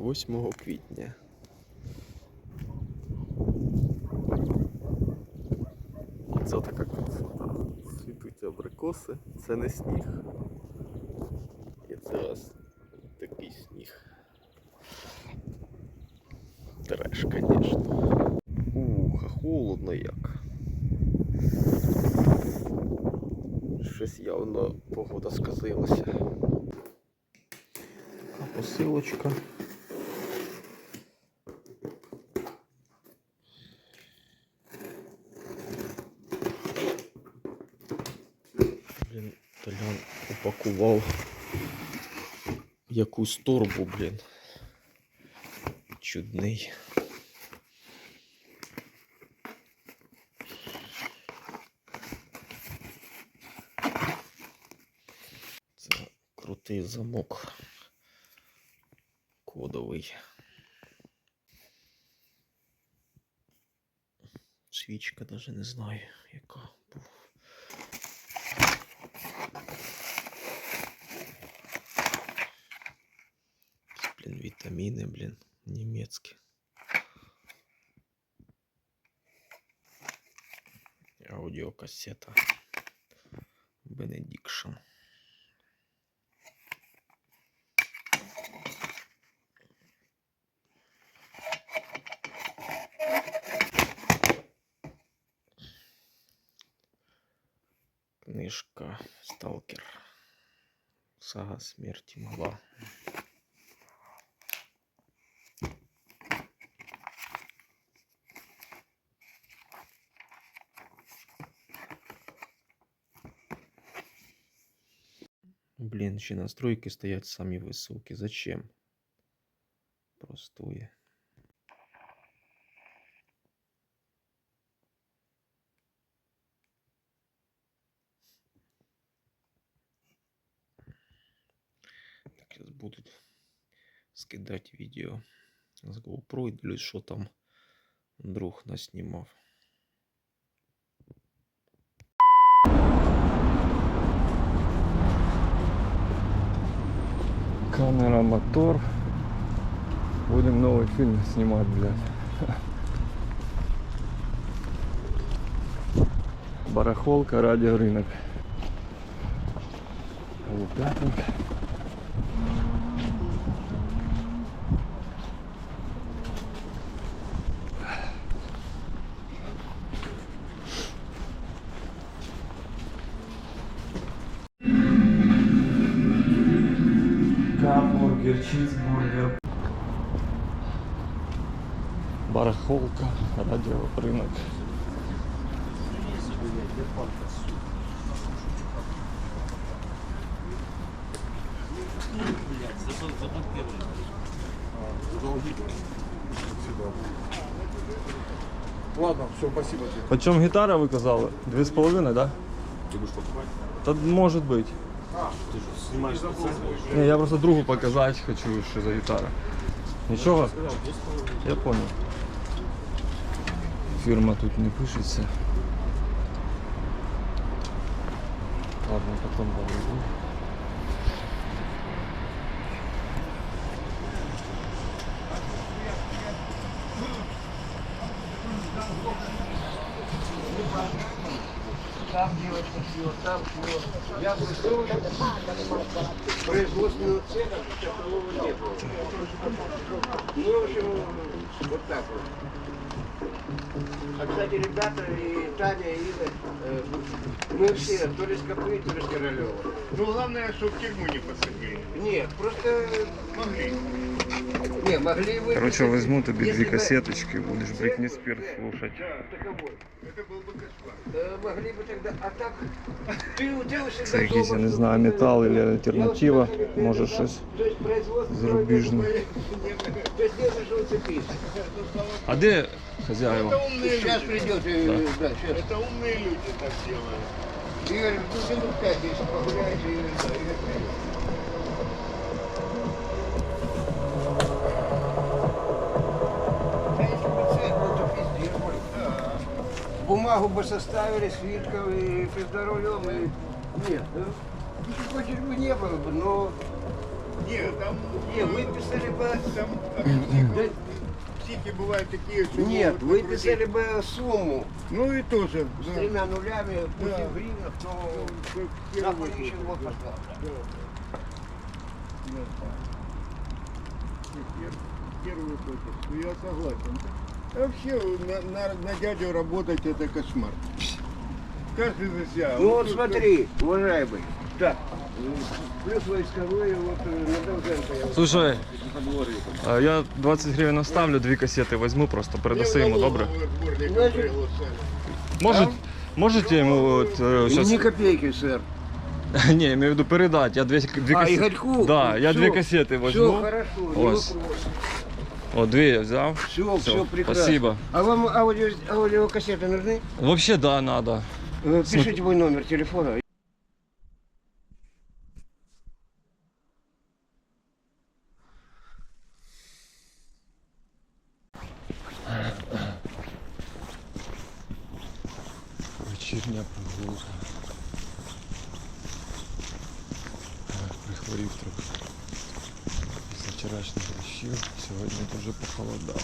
8 квітня. Оце така красота. Цвітуть абрикоси, це не сніг. І це ось такий сніг. Треш, звісно. Ух, холодно як. Щось явно погода сказилася. Посилочка. Блін, Толян упакував якусь торбу, блін. Чудний. Це крутий замок. Кодовий. Свічка даже не знаю, яка вітаміни, блін, німецькі. Аудіокасета. Benediction. Книжка Сталкер. Сага смерті мала. Блин, ще настройки стоять самі високі. Зачем? Простое. Так, сейчас будут скидать видео с GoPro и дивлюсь, що там друг наснімав. Камера, мотор. Будем новый фильм снимать, блядь. Барахолка, радиорынок. Лупятник. Гамбургер, чизбургер. Барахолка, радиорынок. Ладно, все, спасибо тебе. Почем гитара вы казали? Две с половиной, да? Да может быть. Не, я просто другу показать хочу, що за гитара. Ничего? Я понял. Фирма тут не пишеться. Ладно, потом подойду. Там девочка все, там все. Я пришел, производственного цеха такового не было. Ну, в общем, вот так вот. А, кстати, ребята, и Таня, и Ина, э, мы все, то ли с Копы, то ли с Королева. Ну, главное, что в тюрьму не посадили. Нет, просто... Могли. Не, могли вы... Короче, посадить, возьму тебе если две кассеточки, будешь Бритни Спирс слушать. Да, Таковой. это был бы кошмар. Э, могли бы тогда, а так, ты, у тебя всегда Це якийсь, я не знаю, ты- метал или альтернатива. Може щось. То есть производство зарубежное. То есть не за что уцепиться. А де Это хазяїва? умные Сейчас люди. придет, э, да, сейчас. Это умные люди так делают. Игорь, ну минут пять, если погуляете, и, да. Да. Бумагу бы составили, свитков и при здоровьем, и... Нет, ну, если хочешь бы не было бы, но Ні, там... Не, выписали бы... Там Да, психи бывают такие, что... Нет, могут выписали бы сумму Ну и тоже. с да. тремя нулями, пусть Да. и в гривнах, но Как на первый полнейший год. год пошла. Да. Да. Пер- Первый. Ну, Я согласен. Вообще на, на, на дядю работать это кошмар. Каждый за себя. Ну вот тут- смотри, уважаемый. Так, э, плюс войсковые, вот э, на Довженко я вот Слушай, по дворику. а я 20 гривень оставлю, дві касети візьму, просто передаси йому, добре? Сборник Значит, приглашали. Может, можете йому от, е, щас... Ни копейки, сэр. Не, я имею в виду передать. Я две, две А, кассеты. Игорьку? Да, я Всё. две кассеты Все возьму. хорошо, не Ось. вопрос. О, две я взял. Все, Всё, все прекрасно. спасибо. А вам аудио, аудиокассеты нужны? Вообще, да, надо. Э, Пишите мой номер телефона. Вечірня. Е, Прихворів трохи. Після вчорашніх дощів сьогодні дуже похолодало.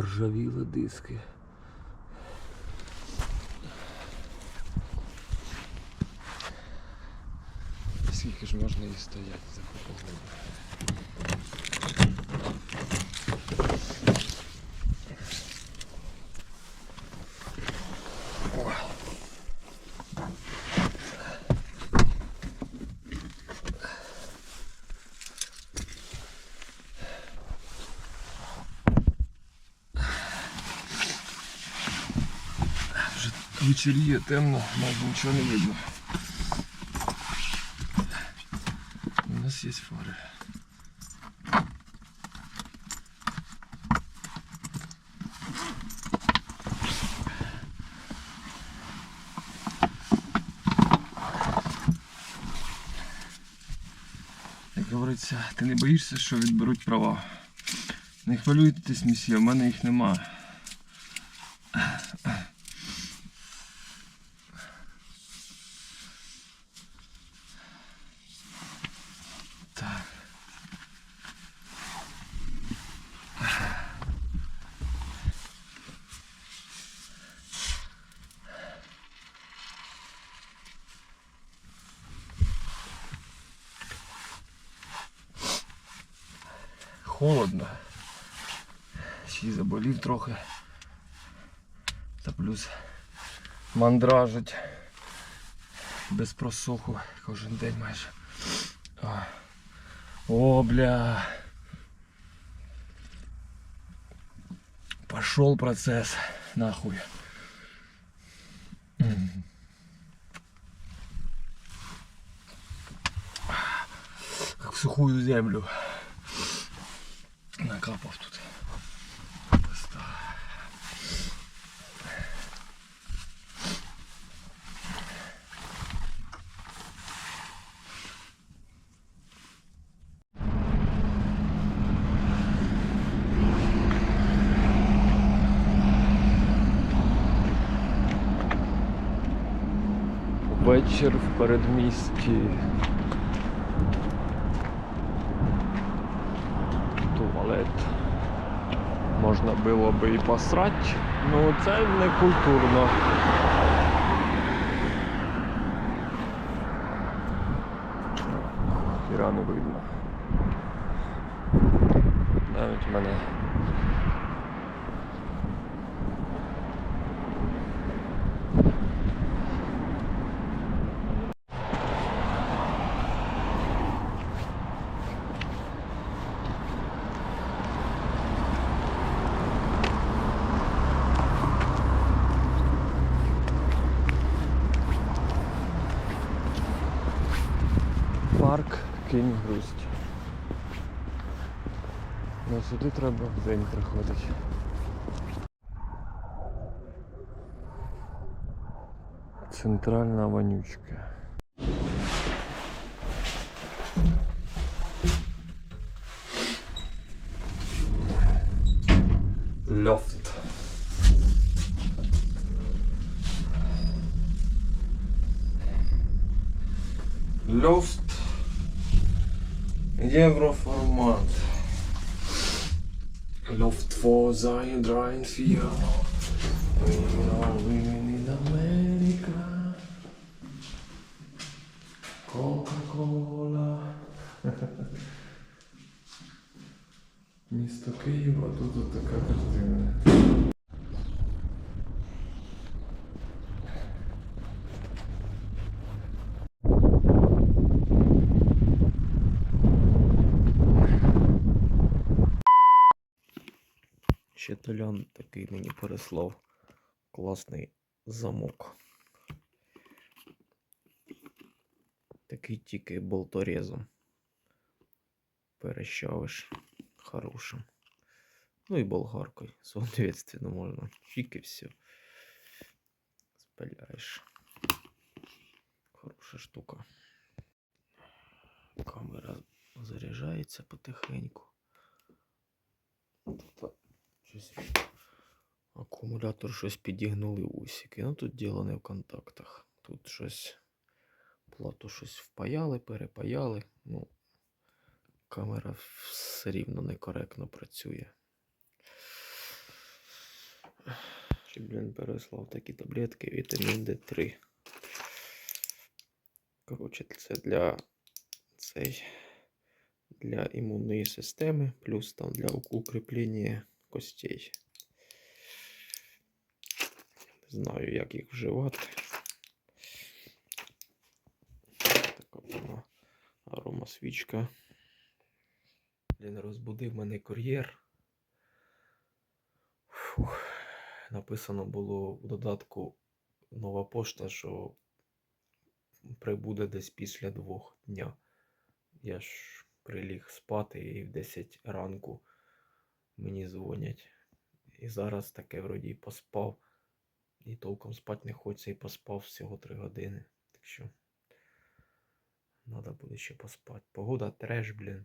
Поржавіли диски. Скільки ж можна і стояти за погоди? Вечеріє темно, майже нічого не видно. У нас є фари. Як говориться, ти не боїшся, що відберуть права. Не хвилюйтесь, місія, в мене їх нема. Холодно. Ще й заболів трохи. Та плюс мандражить без просуху кожен день майже. О, О бля. Пошел процесс. Нахуй. Как в сухую землю. Накапав тут. Вечір в передмісті. Можна було би і посрати, ну це не культурно. Хіра видно. Навіть мене. Кінь Грусть. Ну сюди треба в день приходити. Центральна вонючка. Льофт. Люфт. Євроформат. Luft for sein drein vier. We are women in America. Coca-Cola. Місто Києва, тут от така картина. Ще такий мені переслав класний замок. Такий тільки болторезом. Перещавиш хорошим. Ну і болгаркою. Соответственно, можна. І все. Спиляєш. Хороша штука. Камера заряджається потихеньку. Тут щось акумулятор щось підігнули усики. Ну тут діло не в контактах. Тут щось плату щось впаяли, перепаяли. Ну, камера все рівно некоректно працює. Ще, блін, переслав такі таблетки вітамін D3. Коротше, це для цей для імунної системи, плюс там для укріплення костей. Не знаю, як їх вживати. Така вона арома свічка. Блін, розбудив мене кур'єр. Написано було в додатку нова пошта, що прибуде десь після двох дня. Я ж приліг спати і в 10 ранку мені дзвонять. І зараз таке вроді поспав. І толком спати не хочеться і поспав всього 3 години. Так що треба буде ще поспати. Погода треш, блін.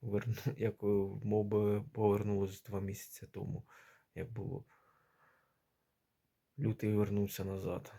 Верну, як е, мов би повернулось 2 місяці тому, як було. Лютий вернувся назад.